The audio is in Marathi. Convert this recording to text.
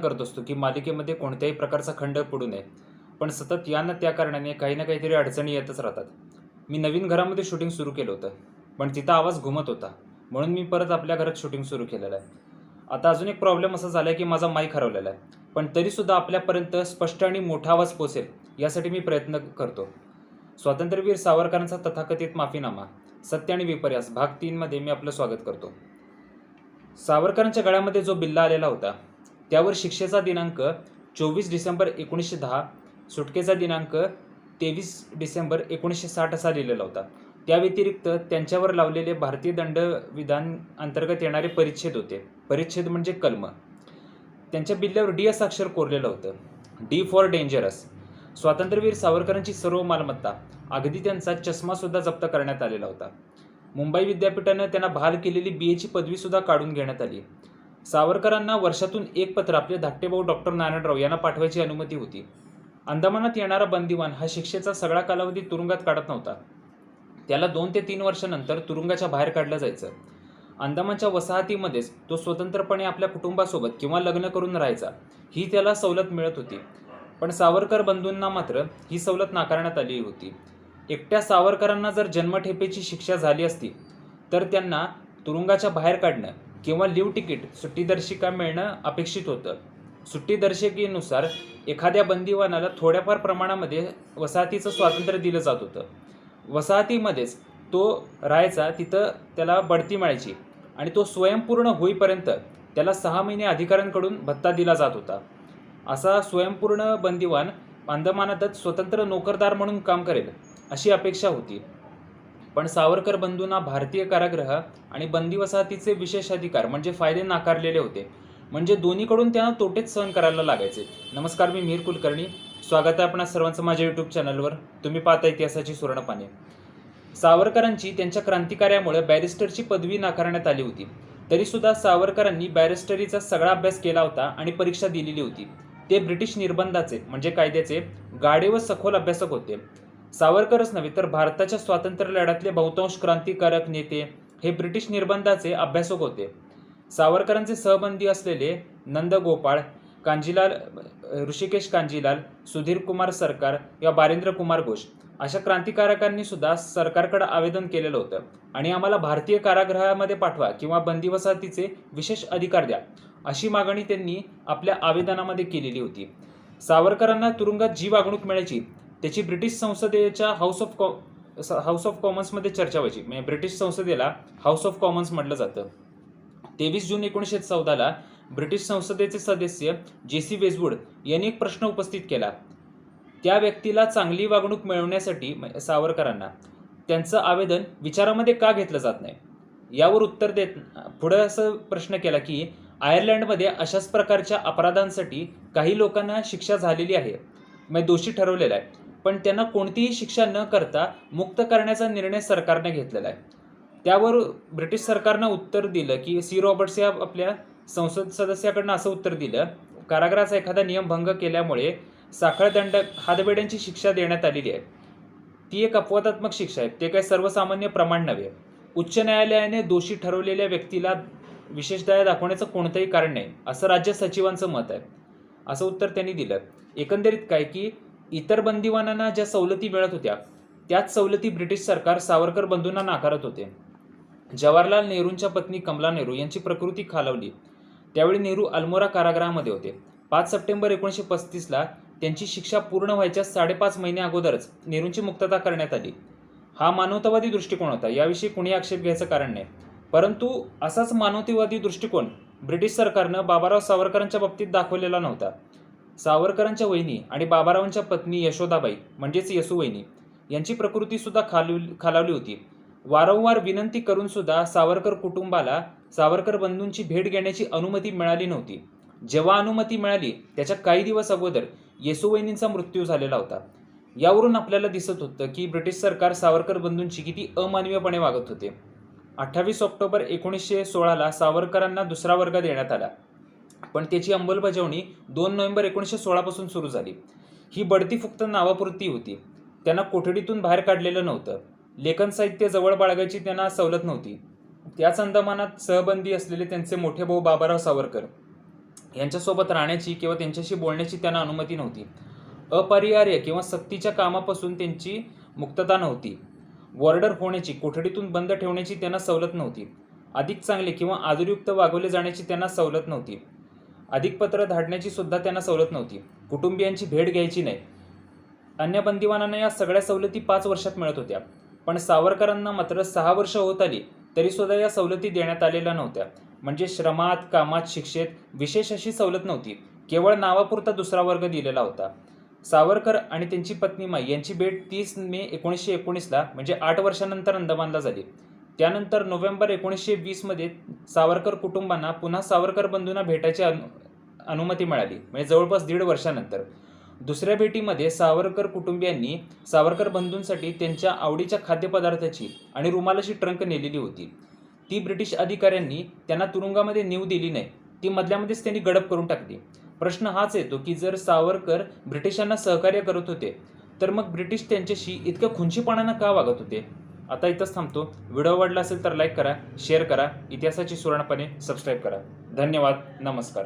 करत असतो की मालिकेमध्ये कोणत्याही प्रकारचा खंड पडू नये. पण सतत या ना त्या कारणाने काही ना काहीतरी अडचणी येतच राहतात. मी नवीन घरामध्ये शूटिंग सुरू केलं होतं पण तिथं आवाज घुमत होता. म्हणून मी परत आपल्या घरात शूटिंग सुरू केलेलं आहे. आता अजून एक प्रॉब्लेम असा झाला आहे की माझा माईक हरवलेला आहे पण तरीसुद्धा आपल्यापर्यंत स्पष्ट आणि मोठा आवाज पोचेल यासाठी मी प्रयत्न करतो. स्वातंत्र्यवीर सावरकरांचा तथाकथित माफीनामा सत्य आणि विपर्यास भाग तीनमध्ये मी आपलं स्वागत करतो. सावरकरांच्या गळ्यामध्ये जो बिल्ला आलेला होता त्यावर शिक्षेचा दिनांक चोवीस डिसेंबर एकोणीसशे दहा सुटकेचा दिनांक तेवीस डिसेंबर एकोणीसशे साठ असा लिहिलेला होता. त्या व्यतिरिक्त त्यांच्यावर लावलेले भारतीय दंड विधान अंतर्गत येणारे परिच्छेद होते. परिच्छेद म्हणजे कलम. त्यांच्या बिल्ल्यावर डी असं अक्षर कोरलेलं होतं. D for dangerous. स्वातंत्र्यवीर सावरकरांची सर्व मालमत्ता अगदी त्यांचा चष्मासुद्धा जप्त करण्यात आलेला होता. मुंबई विद्यापीठानं त्यांना बहाल केलेली बी एची पदवीसुद्धा काढून घेण्यात आली. सावरकरांना वर्षातून एक पत्र आपले धाकटे भाऊ डॉक्टर नारायणराव यांना पाठवायची अनुमती होती. अंदमानात येणारा बंदिवान हा शिक्षेचा सगळा कालावधी तुरुंगात काढत नव्हता. त्याला दोन ते तीन वर्षानंतर तुरुंगाच्या बाहेर काढलं जायचं. अंदमानच्या वसाहतीमध्येच तो स्वतंत्रपणे आपल्या कुटुंबासोबत किंवा लग्न करून राहायचा. ही त्याला सवलत मिळत होती. पण सावरकर बंधूंना मात्र ही सवलत नाकारण्यात आली होती. एकट्या सावरकरांना जर जन्मठेपेची शिक्षा झाली असती तर त्यांना तुरुंगाच्या बाहेर काढणं किंवा लिव्ह तिकीट सुट्टीदर्शिका मिळणं अपेक्षित होतं. सुट्टीदर्शिकेनुसार एखाद्या बंदिवानाला थोड्याफार प्रमाणामध्ये वसाहतीचं स्वातंत्र्य दिलं जात होतं. वसाहतीमध्येच तो राहायचा तिथं त्याला बढती मिळायची आणि तो स्वयंपूर्ण होईपर्यंत त्याला सहा महिने अधिकाऱ्यांकडून भत्ता दिला जात होता. असा स्वयंपूर्ण बंदिवान अंदमानातच स्वतंत्र नोकरदार म्हणून काम करेल अशी अपेक्षा होती. पण सावरकर बंधूंना भारतीय कारागृह आणि बंदी वसाहतीचे विशेष अधिकार म्हणजे फायदे नाकारलेले होते. म्हणजे दोन्हीकडून त्यांना तोटेच सहन करायला लागायचे. नमस्कार मी मिहीर कुलकर्णी. स्वागत आहे आपणा सर्वांचं माझ्या यूट्यूब चॅनलवर तुम्ही पाहता इतिहासाची सुवर्णपाने सावरकरांची त्यांच्या क्रांतिकार्यामुळे बॅरिस्टरची पदवी नाकारण्यात आली होती. तरीसुद्धा सावरकरांनी बॅरिस्टरीचा सगळा अभ्यास केला होता आणि परीक्षा दिलेली होती. ते ब्रिटिश निर्बंधाचे म्हणजे कायद्याचे गाडे व सखोल अभ्यासक होते. सावरकरच नव्हे तर भारताच्या स्वातंत्र्य लढ्यातले बहुतांश क्रांतिकारक नेते हे ब्रिटिश निर्बंधाचे अभ्यासक होते. सावरकरांचे सहबंदी असलेले नंदगोपाळ कांजीलाल ऋषिकेश कांजीलाल सुधीर कुमार सरकार या बारेंद्र कुमार घोष अशा क्रांतिकारकांनी सुद्धा सरकारकडे आवेदन केलेलं होतं. आणि आम्हाला भारतीय कारागृहामध्ये पाठवा किंवा बंदी वसाहतीचे विशेष अधिकार द्या अशी मागणी त्यांनी आपल्या आवेदनामध्ये केलेली होती. सावरकरांना तुरुंगात जी वागणूक मिळायची त्याची ब्रिटिश संसदेच्या house of com house of कॉमन्समध्ये चर्चा व्हायची. म्हणजे ब्रिटिश संसदेला हाऊस ऑफ कॉमन्स म्हटलं जातं. तेवीस जून एकोणीसशे चौदाला ब्रिटिश संसदेचे सदस्य जे सी वेजवूड यांनी एक प्रश्न उपस्थित केला. त्या व्यक्तीला चांगली वागणूक मिळवण्यासाठी म- सावरकरांना त्यांचं आवेदन विचारामध्ये का घेतलं जात नाही? यावर उत्तर देत पुढं असं प्रश्न केला की आयर्लंडमध्ये अशाच प्रकारच्या अपराधांसाठी काही लोकांना शिक्षा झालेली आहे. म्हणजे दोषी ठरवलेला आहे. पण त्यांना कोणतीही शिक्षा न करता मुक्त करण्याचा निर्णय सरकारने घेतलेला आहे. त्यावर ब्रिटिश सरकारनं उत्तर दिलं की सी रॉबर्ट्स या आपल्या संसद सदस्याकडनं असं उत्तर दिलं कारागृहाचा एखादा नियम भंग केल्यामुळे साखळदंड हातबेड्यांची शिक्षा देण्यात आलेली आहे. ती एक अपवादात्मक शिक्षा आहे ते काही सर्वसामान्य प्रमाण नव्हे. उच्च न्यायालयाने दोषी ठरवलेल्या व्यक्तीला विशेष दया दाखवण्याचं कोणतंही कारण नाही असं राज्य सचिवांचं मत आहे. असं उत्तर त्यांनी दिलं. एकंदरीत काय की इतर बंदिवानांना ज्या सवलती मिळत होत्या त्याच सवलती ब्रिटिश सरकार सावरकर बंधूंना नाकारत होते. जवाहरलाल नेहरूंच्या पत्नी कमला नेहरू यांची प्रकृती खालावली. त्यावेळी नेहरू अल्मोरा कारागृहामध्ये होते. पाच सप्टेंबर एकोणीसशे पस्तीसला त्यांची शिक्षा पूर्ण व्हायच्या साडेपाच महिने अगोदरच नेहरूंची मुक्तता करण्यात आली. हा मानवतावादी दृष्टिकोन होता याविषयी कुणी आक्षेप घ्यायचं कारण नाही. परंतु असाच मानवतावादी दृष्टिकोन ब्रिटिश सरकारनं बाबाराव सावरकरांच्या बाबतीत दाखवलेला नव्हता. सावरकरांच्या वहिनी आणि बाबारावांच्या पत्नी यशोदाबाई म्हणजेच येसूवहिनी यांची प्रकृती सुद्धा खालवली खालावली होती. वारंवार विनंती करून सुद्धा सावरकर कुटुंबाला सावरकर बंधूंची भेट घेण्याची अनुमती मिळाली नव्हती. जेव्हा अनुमती मिळाली त्याच्या काही दिवस अगोदर येसूवहिनींचा मृत्यू झालेला होता. यावरून आपल्याला दिसत होतं की ब्रिटिश सरकार सावरकर बंधूंची किती अमानवीयपणे वागत होते. अठ्ठावीस ऑक्टोबर एकोणीसशे सोळाला सावरकरांना दुसरा वर्ग देण्यात आला. पण त्याची अंमलबजावणी दोन नोव्हेंबर एकोणीसशे सोळापासून सुरू झाली. ही बढती फक्त नावापुरती होती. त्यांना कोठडीतून बाहेर काढलेलं नव्हतं. लेखन साहित्य जवळ बाळगायची त्यांना सवलत नव्हती. त्याच अंदमानात सहबंदी असलेले त्यांचे मोठे भाऊ बाबाराव सावरकर यांच्यासोबत राहण्याची किंवा त्यांच्याशी बोलण्याची त्यांना अनुमती नव्हती. अपरिहार्य किंवा सक्तीच्या कामापासून त्यांची मुक्तता नव्हती. वॉर्डर होण्याची कोठडीतून बंद ठेवण्याची त्यांना सवलत नव्हती. अधिक चांगले किंवा आदरयुक्त वागवले जाण्याची त्यांना सवलत नव्हती. अधिक पत्र धाडण्याची सुद्धा त्यांना सवलत नव्हती. कुटुंबियांची भेट घ्यायची नाही. अन्य बंदिवानांना या सगळ्या सवलती पाच वर्षात मिळत होत्या. पण सावरकरांना मात्र सहा वर्ष होत आली तरी सुद्धा या सवलती देण्यात आलेल्या नव्हत्या. म्हणजे श्रमात कामात शिक्षेत विशेष अशी सवलत नव्हती. केवळ नावापुरता दुसरा वर्ग दिलेला होता. सावरकर आणि त्यांची पत्नी माई यांची भेट तीस मे एकोणीसशे एकोणीसला म्हणजे आठ वर्षानंतर अंदमानला झाली. त्यानंतर नोव्हेंबर एकोणीसशे वीसमध्ये सावरकर कुटुंबांना पुन्हा सावरकर बंधूंना भेटायची अनु अनुमती मिळाली. म्हणजे जवळपास दीड वर्षानंतर. दुसऱ्या भेटीमध्ये सावरकर कुटुंबियांनी सावरकर बंधूंसाठी त्यांच्या आवडीच्या खाद्यपदार्थाची आणि रुमालाची ट्रंक नेलेली होती. ती ब्रिटिश अधिकाऱ्यांनी त्यांना तुरुंगामध्ये नेऊ दिली नाही. ती मधल्यामध्येच त्यांनी गडप करून टाकली. प्रश्न हाच येतो की जर सावरकर ब्रिटिशांना सहकार्य करत होते तर मग ब्रिटिश त्यांच्याशी इतक्या खुंचीपणानं का वागत होते? आता इथंच थांबतो. व्हिडिओ आवडला असेल तर लाईक करा शेअर करा इतिहासाची सुवर्णपणे सबस्क्राईब करा. धन्यवाद नमस्कार.